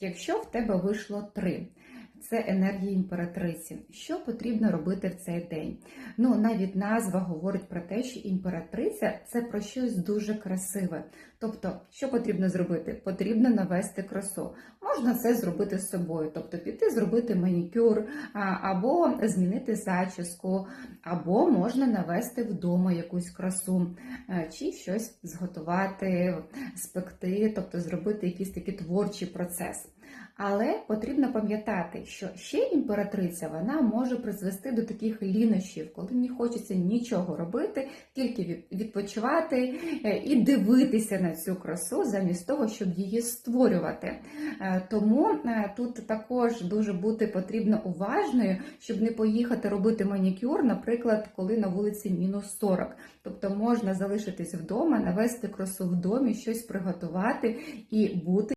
Якщо в тебе вийшло три, це енергія імператриці. Що потрібно робити в цей день? Ну, навіть назва говорить про те, що імператриця це про щось дуже красиве. Тобто, що потрібно зробити? Потрібно навести красу. Можна це зробити з собою, тобто піти зробити манікюр, або змінити зачіску, або можна навести вдома якусь красу, е, чи щось зготувати, спекти, тобто зробити якийсь такий творчий процес. Але потрібно пам'ятати, що ще імператриця вона може призвести до таких лінощів, коли не хочеться нічого робити, тільки відпочивати е, і дивитися на цю красу замість того, щоб її створювати. Е, Тому е, тут також дуже бути потрібно уважною, щоб не поїхати робити манікюр, наприклад, коли на вулиці мінус 40. Тобто можна залишитись вдома, навести красу в домі, щось приготувати і бути.